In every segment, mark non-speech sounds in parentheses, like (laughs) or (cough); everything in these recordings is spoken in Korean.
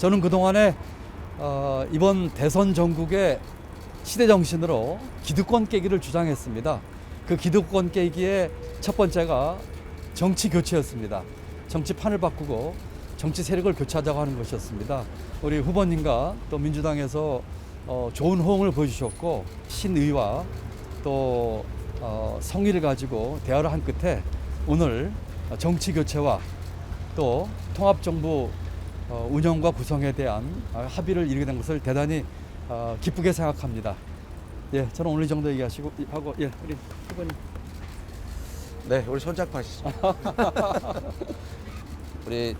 저는 그동안에 어, 이번 대선 전국의 시대 정신으로 기득권 깨기를 주장했습니다. 그 기득권 깨기의 첫 번째가 정치 교체였습니다. 정치판을 바꾸고 정치 세력을 교체하자고 하는 것이었습니다. 우리 후보님과 또 민주당에서 어, 좋은 호응을 보여주셨고 신의와 또 어, 성의를 가지고 대화를 한 끝에 오늘 정치 교체와 또 통합 정부 어, 운영과 구성에 대한 어, 합의를 이루게 된 것을 대단히 어, 기쁘게 생각합니다. 예, 저는 오늘 이 정도 얘기하시고 하고 예, 우리 후보님. 네, 우리 손잡고 하시죠. (laughs) 우리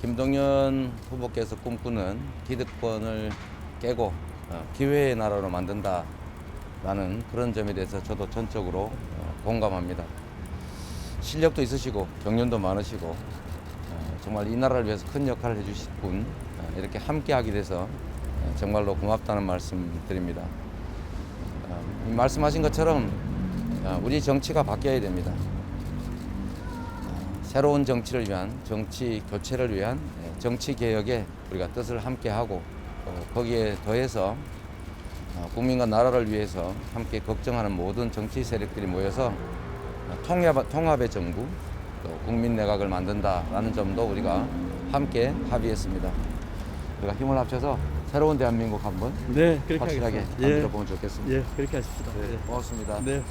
김동연 후보께서 꿈꾸는 기득권을 깨고 어, 기회의 나라로 만든다라는 그런 점에 대해서 저도 전적으로 어, 공감합니다. 실력도 있으시고 경륜도 많으시고 어, 정말 이 나라를 위해서 큰 역할을 해주실 분 어, 이렇게 함께 하게 돼서 어, 정말로 고맙다는 말씀 드립니다. 어, 이 말씀하신 것처럼 어, 우리 정치가 바뀌어야 됩니다. 새로운 정치를 위한 정치 교체를 위한 예, 정치 개혁에 우리가 뜻을 함께 하고 어, 거기에 더해서 어, 국민과 나라를 위해서 함께 걱정하는 모든 정치 세력들이 모여서 어, 통합, 통합의 정부 또 국민 내각을 만든다라는 점도 우리가 함께 합의했습니다. 우리가 힘을 합쳐서 새로운 대한민국 한번 네, 그렇게 확실하게 하겠습니다. 만들어 보면 좋겠습니다. 예, 예, 그렇게 하십시다. 네, 고맙습니다. 네.